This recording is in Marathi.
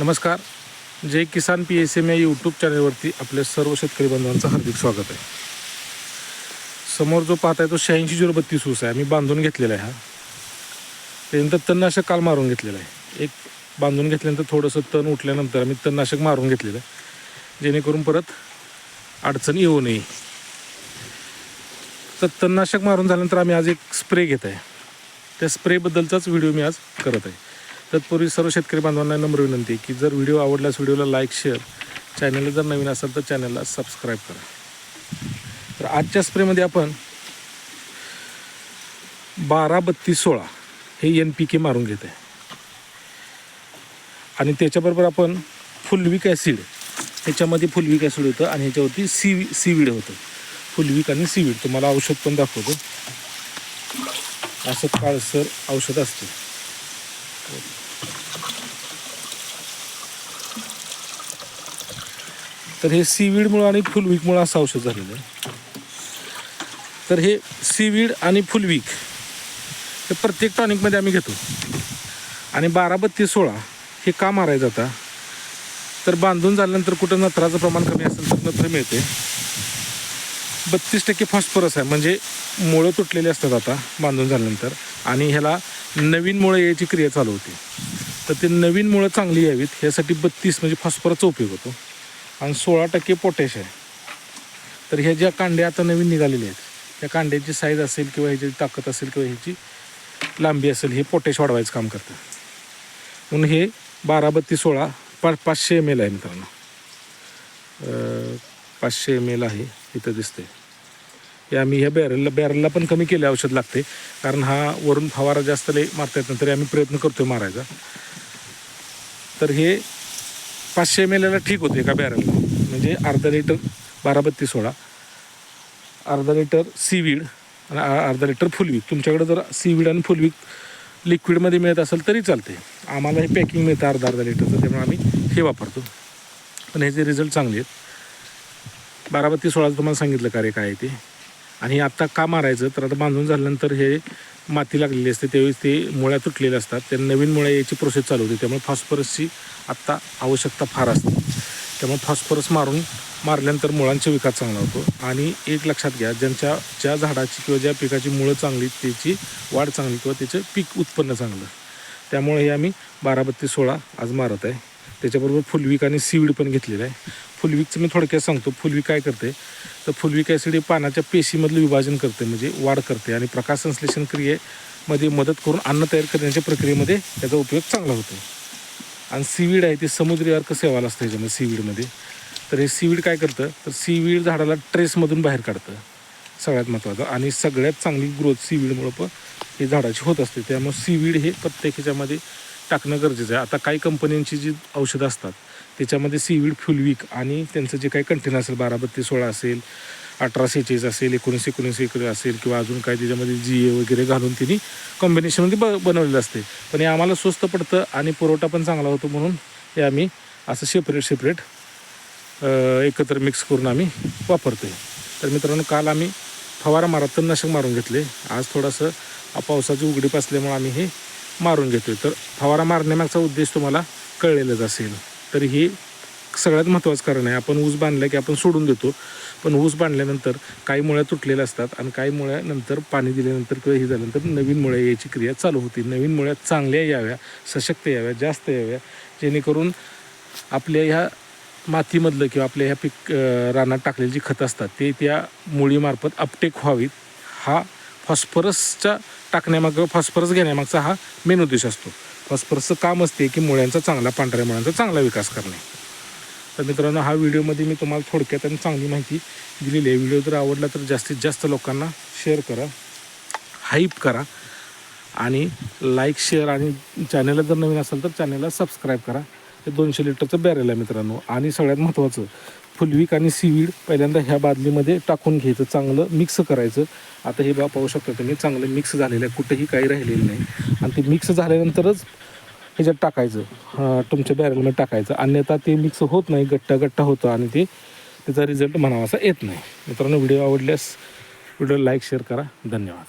नमस्कार. जय किसान पी एस एम या यूट्यूब चॅनलवरती आपल्या सर्व शेतकरी बांधवांचं हार्दिक स्वागत आहे. समोर जो पाहताय तो शहाऐंशी झिरो बत्तीस ऊस आहे. आम्ही बांधून घेतलेला आहे हा. त्यानंतर तणनाशक काल मारून घेतलेलं आहे. एक बांधून घेतल्यानंतर थोडंसं तण उठल्यानंतर आम्ही तणनाशक मारून घेतलेलं आहे. जेणेकरून परत अडचण येऊ नये. तर तणनाशक मारून झाल्यानंतर आम्ही आज एक स्प्रे घेत आहे. त्या स्प्रेबद्दलचाच व्हिडिओ मी आज करत आहे. तत्पूर्वी सर्व शेतकरी बांधवांना नम्र विनंती की जर व्हिडिओ आवडल्यास व्हिडिओला लाईक शेअर चॅनलला जर नवीन असाल तर चॅनलला सबस्क्राईब करा. तर आजच्या स्प्रेमध्ये आपण बारा बत्तीस सोळा हे एन पी के मारून घेत आहे. आणि त्याच्याबरोबर आपण फुलविक ॲसिड ह्याच्यामध्ये फुलविक ॲसिड होतं आणि ह्याच्यावरती सी सीवीड होतं. फुलविक आणि सीवीड तुम्हाला औषध पण दाखवतो. असं काळसर औषध असतं. तर हे सीवीडमुळं आणि फुलवीकमुळं असं औषध झालेलं आहे. तर हे सीवीड आणि फुलवीक हे प्रत्येक टॉनिकमध्ये आम्ही घेतो. आणि बारा बत्तीस सोळा हे का मारायचं आता? तर बांधून झाल्यानंतर कुठं नत्राचं प्रमाण कमी असेल तर नत्र मिळते. बत्तीस टक्के फॉस्फरस आहे म्हणजे मुळं तुटलेली असतात आता बांधून झाल्यानंतर. आणि ह्याला नवीन मुळं यायची क्रिया चालू होते. तर ते नवीन मुळं चांगली यावीत ह्यासाठी बत्तीस म्हणजे फॉस्फरसचा उपयोग होतो. आणि सोळा टक्के पोटॅश आहे. तर ह्या ज्या कांड्या आता नवीन निघालेल्या आहेत त्या कांड्याची साईज असेल किंवा ह्याची ताकद असेल किंवा ह्याची लांबी असेल हे पोटॅश वाढवायचं काम करतं. म्हणून हे बारा बत्तीस सोळा पा पाचशे एम एल आहे मित्रांनो. पाचशे एम एल आहे इथं दिसते हे आम्ही ह्या बॅरलला बॅरलला पण कमी केले औषध लागते कारण हा वरून फवारा जास्त लई मारता येत नाही तरी आम्ही प्रयत्न करतोय मारायचा. तर हे पाचशे एम एलला ठीक होते एका बॅरलला म्हणजे अर्धा लिटर बारा बत्तीस सोळा अर्धा लिटर सीवीड आणि अर्धा लिटर फुलवीक तुमच्याकडे जर सीवीड आणि फुलवीक लिक्विडमध्ये मिळत असेल तरी चालते आम्हाला हे पॅकिंग मिळतं अर्धा अर्धा लिटरचं त्यामुळे आम्ही हे वापरतो. पण ह्याचे रिझल्ट चांगले आहेत. बारा बत्तीस सोळाचं तुम्हाला सांगितलं कार्य काय आहे ते. आणि आत्ता का मारायचं? तर आता बांधून झाल्यानंतर हे माती लागलेली असते त्यावेळेस ते मुळ्या तुटलेल्या असतात. त्या नवीन मुळ्या याची प्रोसेस चालू होते. त्यामुळे फॉस्फरसची आत्ता आवश्यकता फार असते. त्यामुळे फॉस्फरस मारून मारल्यानंतर मुळांचा विकास चांगला होतो. आणि एक लक्षात घ्या ज्यांच्या ज्या झाडाची किंवा ज्या पिकाची मुळं चांगली त्याची वाढ चांगली किंवा त्याचं पीक उत्पन्न चांगलं त्यामुळे हे आम्ही बारा बत्तीस सोळा आज मारत आहे. त्याच्याबरोबर फुलवीक आणि सीवीड पण घेतलेलं आहे. फुलवीकचं मी थोडक्यात सांगतो फुलवीक काय करते? तर फुलवीक ॲसिड हे पानाच्या पेशीमधलं विभाजन करते म्हणजे वाढ करते आणि प्रकाश संश्लेषण क्रियेमध्ये मदत करून अन्न तयार करण्याच्या प्रक्रियेमध्ये त्याचा उपयोग चांगला होतो. आणि सीवीड आहे ते समुद्री अर्क सेवाला असतं ह्याच्यामध्ये सीवीडमध्ये. तर हे सीवीड काय करतं? तर सीवीड झाडाला ट्रेसमधून बाहेर काढतं. सगळ्यात महत्त्वाचं. आणि सगळ्यात चांगली ग्रोथ सीवीडमुळं पण हे झाडाची होत असते. त्यामुळे सीवीड हे प्रत्येक ह्याच्यामध्ये टाकणं गरजेचं आहे. आता काही कंपन्यांची जी औषधं असतात त्याच्यामध्ये सीवीड फ्युलविक आणि त्यांचं जे काही कंटेन असेल बारा बत्तीस सोळा असेल अठरा सेहेचाळीस असेल एकोणीस एकोणीस एक असेल किंवा अजून काय त्याच्यामध्ये जी ए वगैरे घालून तिने कॉम्बिनेशनमध्ये ब बनवलेलं असते. पण हे आम्हाला स्वस्त पडतं आणि पुरवठा पण चांगला होतो म्हणून हे आम्ही असं सेपरेट सेपरेट एकत्र मिक्स करून आम्ही वापरतो आहे तर मित्रांनो काल आम्ही फवारा मारा तणनाशक मारून घेतले. आज थोडंसं पावसाची उघडीप असल्यामुळे आम्ही हे मारून घेतोय. तर फवारा मारण्यामागचा उद्देश तुम्हाला कळलेलाच असेल. तर हे सगळ्यात महत्त्वाचं कारण आहे. आपण ऊस बांधलं की आपण सोडून देतो. पण ऊस बांधल्यानंतर काही मुळ्या तुटलेल्या असतात आणि काही मुळ्या नंतर पाणी दिल्यानंतर किंवा हे झाल्यानंतर नवीन मुळ्या यायची क्रिया चालू होती. नवीन मुळ्या चांगल्या याव्या सशक्त याव्या जास्त याव्या. जेणेकरून आपल्या ह्या मातीमधलं किंवा आपल्या ह्या पीक रानात टाकलेली जी खतं असतात ते त्या मुळीमार्फत अपटेक व्हावीत. हा फॉस्फरसच्या टाकण्यामागं फॉस्फरस घेण्यामागचा हा मेन उद्देश असतो. फॉस्फरसचं काम असते की मुळ्यांचा चांगला पांढऱ्या मुळ्यांचा चांगला विकास करणे. तर मित्रांनो हा व्हिडिओमध्ये मी तुम्हाला थोडक्यात आणि चांगली माहिती दिलेली आहे. व्हिडिओ जर आवडला तर जास्तीत जास्त लोकांना शेअर करा हाईप करा आणि लाईक शेअर आणि चॅनलला जर नवीन असेल तर चॅनलला सबस्क्राईब करा. हे दोनशे लिटरचं बॅरेल आहे मित्रांनो. आणि सगळ्यात महत्त्वाचं फुलविक आणि सीवीड पहिल्यांदा ह्या बादलीमध्ये टाकून घ्यायचं चांगलं मिक्स करायचं. आता हे बा पाहू शकता तुम्ही चांगलं मिक्स झालेलं आहे कुठेही काही राहिलेलं नाही. आणि ते मिक्स झाल्यानंतरच ह्याच्यात टाकायचं तुमच्या बॅरेलमध्ये टाकायचं. अन्यथा ते मिक्स होत नाही गट्टा गट्टा होतं आणि ते त्याचा रिझल्ट म्हणावा असा येत नाही. मित्रांनो व्हिडिओ आवडल्यास व्हिडिओ लाईक शेअर करा. धन्यवाद.